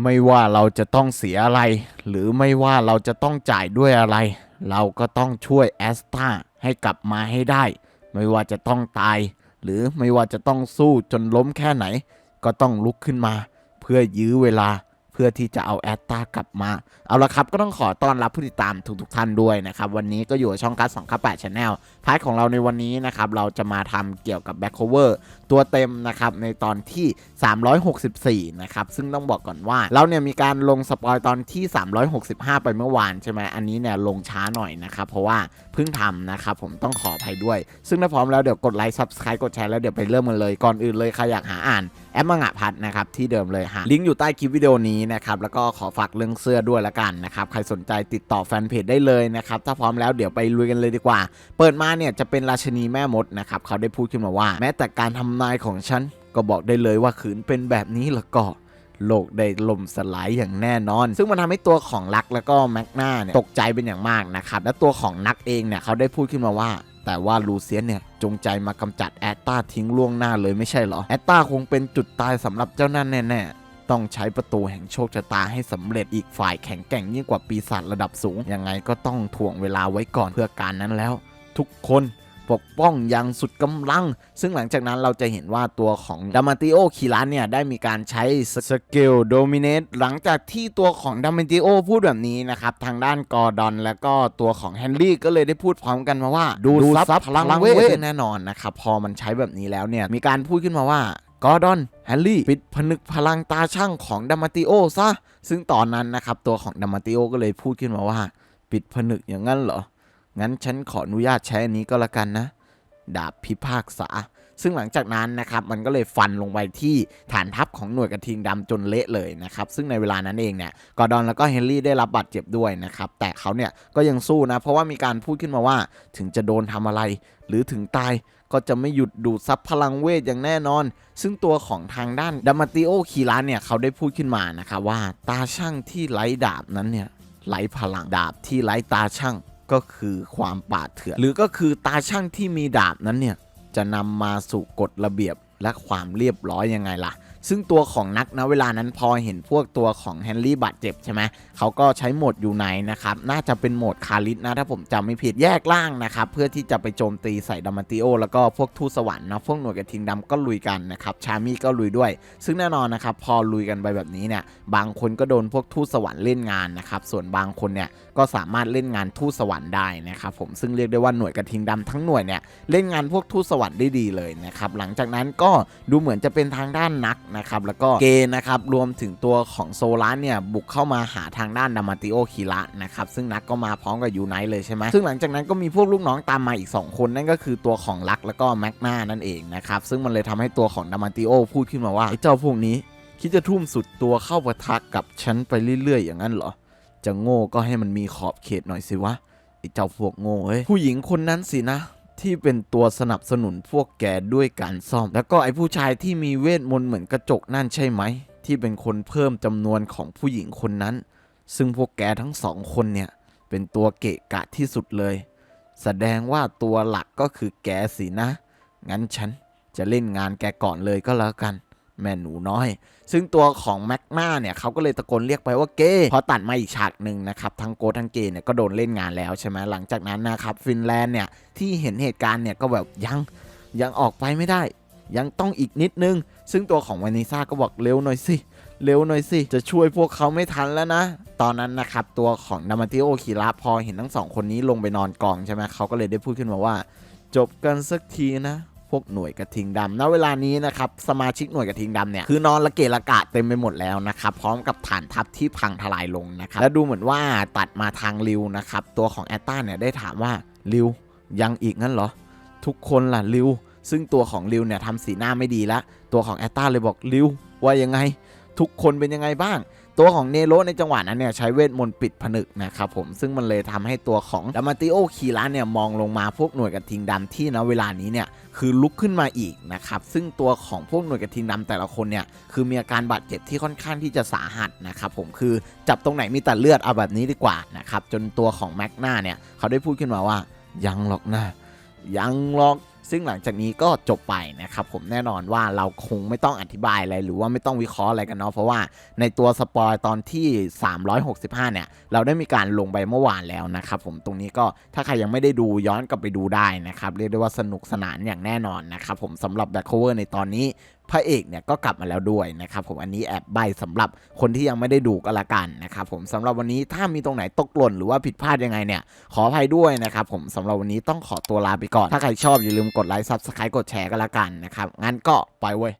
ไม่ว่าเราจะต้องเสียอะไร หรือไม่ว่าเราจะต้องจ่ายด้วยอะไร เราก็ต้องช่วยแอสตาให้กลับมาให้ได้ ไม่ว่าจะต้องตาย หรือไม่ว่าจะต้องสู้จนล้มแค่ไหน ก็ต้องลุกขึ้นมา เพื่อยื้อเวลาเพื่อที่จะเอาแอตตากลับมา เอาละครับก็ต้องขอต้อนรับผู้ติดตามทุกๆท่านด้วยนะครับ วันนี้ก็อยู่ช่องกัส2 9 8 Channel พาร์ทของเราในวันนี้นะครับ เราจะมาทำเกี่ยวกับ Back Cover ตัวเต็มนะครับในตอนที่ 364 นะครับ ซึ่งต้องบอกก่อนว่า เราเนี่ยมีการลงสปอยตอนที่ 365 ไปเมื่อวานใช่ไหมอันนี้เนี่ยลงช้าหน่อยนะครับ เพราะว่าเพิ่งทำนะครับ ผมต้องขออภัยด้วย ซึ่งถ้าพร้อมแล้วเดี๋ยวกดไลค์ Subscribe กดแชร์แล้วเดี๋ยวไปเริ่มกันเลยก่อนอื่นเลยใครอยากหาอ่านแอปมังะพัดนะครับที่เดิมเลยฮะลิงก์อยู่ใต้คลิปวิดีโอนี้นะครับแล้วก็ขอฝากเรื่องเสื้อด้วยละกันนะครับใครสนใจติดต่อแฟนเพจได้เลยนะครับถ้าพร้อมแล้วเดี๋ยวไปลุยกันเลยดีกว่า เปิดมาเนี่ยจะเป็นราชนีแม่มดนะครับเขาได้พูดขึ้นมาว่า แม้แต่การทำนายของฉัน ก็บอกได้เลยว่าขืนเป็นแบบนี้ละก็โลกได้ล่มสลายอย่างแน่นอน ซึ่งมันทำให้ตัวของลักแล้วก็แม็กนาเนี่ยตกใจเป็นอย่างมากนะครับ และตัวของนักเองเนี่ยเขาได้พูดขึ้นมาว่า แต่ว่าลูเซียนเนี่ยจงใจมากำจัดแอตตาทิ้งล่วงหน้าเลยไม่ใช่หรอ แอตตาคงเป็นจุดตายสำหรับเจ้านั่นแน่ๆ ต้องใช้ประตูแห่งโชคชะตาให้สำเร็จอีกฝ่ายแข็งแกร่งยิ่งกว่าปีศาจระดับสูง ยังไงก็ต้องถ่วงเวลาไว้ก่อนเพื่อการนั้นแล้ว ทุกคน ปกป้องอย่างสุดกำลัง ซึ่งหลังจากนั้นเราจะเห็นว่าตัวของดามาติโอคิรันเนี่ย ได้มีการใช้สกิลโดมิเนตหลังจากที่ตัวของดามาติโอพูดแบบนี้นะครับ ทางด้านกอร์ดอนแล้วก็ตัวของแฮนรี่ก็เลยได้พูดพร้อมกันมาว่า ดูซับพลังเวทแน่นอนนะครับ พอมันใช้แบบนี้แล้วเนี่ย มีการพูดขึ้นมาว่ากอร์ดอนแฮนรี่ปิดผนึกพลังตาช่างของดามาติโอซะ ซึ่งตอนนั้นนะครับ ตัวของดามาติโอก็เลยพูดขึ้นมาว่า ปิดผนึกอย่างนั้นเหรอ งั้นฉันขออนุญาตใช้อันนี้ก็แล้วกันนะ ดาบพิพากษา ซึ่งหลังจากนั้นนะครับมันก็เลยฟันลงไปที่ฐานทัพของหน่วยกระทิงดำจนเละเลยนะครับ ซึ่งในเวลานั้นเองเนี่ยกอร์ดอนแล้วก็เฮนรี่ได้รับบาดเจ็บด้วยนะครับ แต่เขาเนี่ยก็ยังสู้นะ เพราะว่ามีการพูดขึ้นมาว่าถึงจะโดนทำอะไร หรือถึงตายก็จะไม่หยุดดูดซับพลังเวทอย่างแน่นอน ซึ่งตัวของทางด้านดัมมาติโอคีรันเนี่ยเขาได้พูดขึ้นมานะครับว่าตาช่างที่ไร้ดาบนั้นเนี่ยไร้พลังดาบที่ไร้ตาช่าง ก็คือความป่าดเถื่อนหรือก็คือตาช่างที่มีดาบนั้นเนี่ยจะนำมาสู่กฎระเบียบและความเรียบร้อยยังไงล่ะ ซึ่งตัวของนักนะเวลานั้นพอเห็นพวกตัวของแฮนรี่บาดเจ็บใช่ไหมเขาก็ใช้โหมดอยู่ไหนนะครับ น่าจะเป็นโหมดคาริสนะ ถ้าผมจำไม่ผิดแยกล่างนะครับ เพื่อที่จะไปโจมตีใส่ดัมมาติโอ แล้วก็พวกทูสวรรค์นะพวกหน่วยกระทิงดำก็ลุยกันนะครับชามี่ก็ลุยด้วย ซึ่งแน่นอนนะครับพอลุยกันไปแบบนี้เนี่ยบางคนก็โดนพวกทูสวรรค์เล่นงานนะครับส่วนบางคนเนี่ยก็สามารถเล่นงานทูสวรรค์ได้นะครับผมซึ่งเรียกได้ว่าหน่วยกระทิงดำทั้งหน่วยเนี่ยเล่นงานพวกทูสวรรค์ได้ดีเลยนะครับหลังจากนั้นก็ดูเหมือนจะเป็นทางด้านนักนะครับแล้วก็เกย์นะครับรวมถึงตัวของโซลาร์เนี่ยบุกเข้ามาหาทางด้านดามาติโอคิระนะครับซึ่งนักก็มาพร้อมกับยูไนท์เลยใช่ไหมซึ่งหลังจากนั้นก็มีพวกลูกน้องตามมาอีก 2 คนนั่นก็คือตัวของลักแล้วก็แมกนานั่นเองนะครับซึ่งมันเลยทำให้ตัวของดามาติโอพูดขึ้นมาว่าไอ้เจ้าพวกนี้คิดจะทุ่มสุดตัวเข้าปะทะกับฉันไปเรื่อย ๆ อย่างนั้นเหรอ จะโง่ก็ให้มันมีขอบเขตหน่อยสิวะไอ้เจ้าพวกโง่เอ้ยผู้หญิงคนนั้นสินะ ที่เป็นตัวสนับสนุนพวกแกด้วยการซ่อม แล้วก็ไอ้ผู้ชายที่มีเวทมนต์เหมือนกระจกนั่นใช่ไหม ที่เป็นคนเพิ่มจำนวนของผู้หญิงคนนั้น ซึ่งพวกแกทั้งสองคนเนี่ย เป็นตัวเกะกะที่สุดเลย แสดงว่าตัวหลักก็คือแกสินะ งั้นฉันจะเล่นงานแกก่อนเลยก็แล้วกัน แม่หนูน้อย ซึ่งตัวของแม็กมาเนี่ยเขาก็เลยตะโกนเรียกไปว่าเกย์พอตัดมาอีกฉากหนึ่งนะครับทั้งโกทั้งเกย์เนี่ยก็โดนเล่นงานแล้วใช่ไหมหลังจากนั้นนะครับฟินแลนด์เนี่ยที่เห็นเหตุการณ์เนี่ยก็แบบยังยังออกไปไม่ได้ ยังต้องอีกนิดนึง ซึ่งตัวของวานิซ่าก็บอกเร็วหน่อยสิเร็วหน่อยสิ จะช่วยพวกเขาไม่ทันแล้วนะ ตอนนั้นนะครับ ตัวของนามาติโอคิระพอเห็นทั้งสองคนนี้ลงไปนอนกองใช่ไหมเขาก็เลยได้พูดขึ้นมาว่า จบกันสักทีนะ พวกหน่วยกระทิงดำณเวลานี้นะครับสมาชิกหน่วยกระทิงดำเนี่ยคือนอนละเกะละกะเต็มไปหมดแล้วนะครับพร้อมกับฐานทัพที่พังทลายลงนะครับและดูเหมือนว่าตัดมาทางริวนะครับตัวของแอตตาเนี่ยได้ถามว่าริวยังอีกงั้นเหรอ ทุกคนล่ะริวซึ่งตัวของริวเนี่ยทำสีหน้าไม่ดีละตัวของแอตตาเลยบอกริวว่ายังไง ทุกคนเป็นยังไงบ้าง ตัวของเนโรในจังหวะนั้นเนี่ยใช้เวทมนต์ปิดผนึกนะครับผมซึ่งมันเลยทำให้ตัวของดามาติโอคีระเนี่ยมองลงมาพวกหน่วยกระทิงดำที่ณเวลานี้เนี่ยคือลุกขึ้นมาอีกนะครับซึ่งตัวของพวกหน่วยกระทิงดำแต่ละคนเนี่ยคือมีอาการบาดเจ็บที่ค่อนข้างที่จะสาหัสนะครับผมคือจับตรงไหนมีแต่เลือดเอาแบบนี้ดีกว่านะครับจนตัวของแม็กนาเนี่ยเขาได้พูดขึ้นมาว่ายังหรอกนะยังหรอก ซึ่งหลังจากนี้ก็จบไปนะครับผมแน่นอนว่าเราคงไม่ต้องอธิบายอะไรหรือว่าไม่ต้องวิเคราะห์อะไรกันเนาะเพราะว่าในตัวสปอยตอนที่ 365 เนี่ย เราได้มีการลงไปเมื่อวานแล้วนะครับผมตรงนี้ก็ถ้าใครยังไม่ได้ดูย้อนกลับไปดูได้นะครับเรียกได้ว่าสนุกสนานอย่างแน่นอนนะครับผมสำหรับแบ็คโคเวอร์ในตอนนี้ พระเอกเนี่ยก็กลับมาแล้วด้วยนะครับผมอันนี้แอบใบสำหรับคนที่ยังไม่ได้ดูก็แล้วกันนะครับผมสำหรับวันนี้ถ้ามีตรงไหนตกหล่นหรือว่าผิดพลาดยังไงเนี่ยขออภัยด้วยนะครับผมสำหรับวันนี้ต้องขอตัวลาไปก่อน ถ้าใครชอบอย่าลืมกดไลค์ซับสไครต์กดแชร์ก็แล้วกันนะครับงั้นก็ไปเว้ย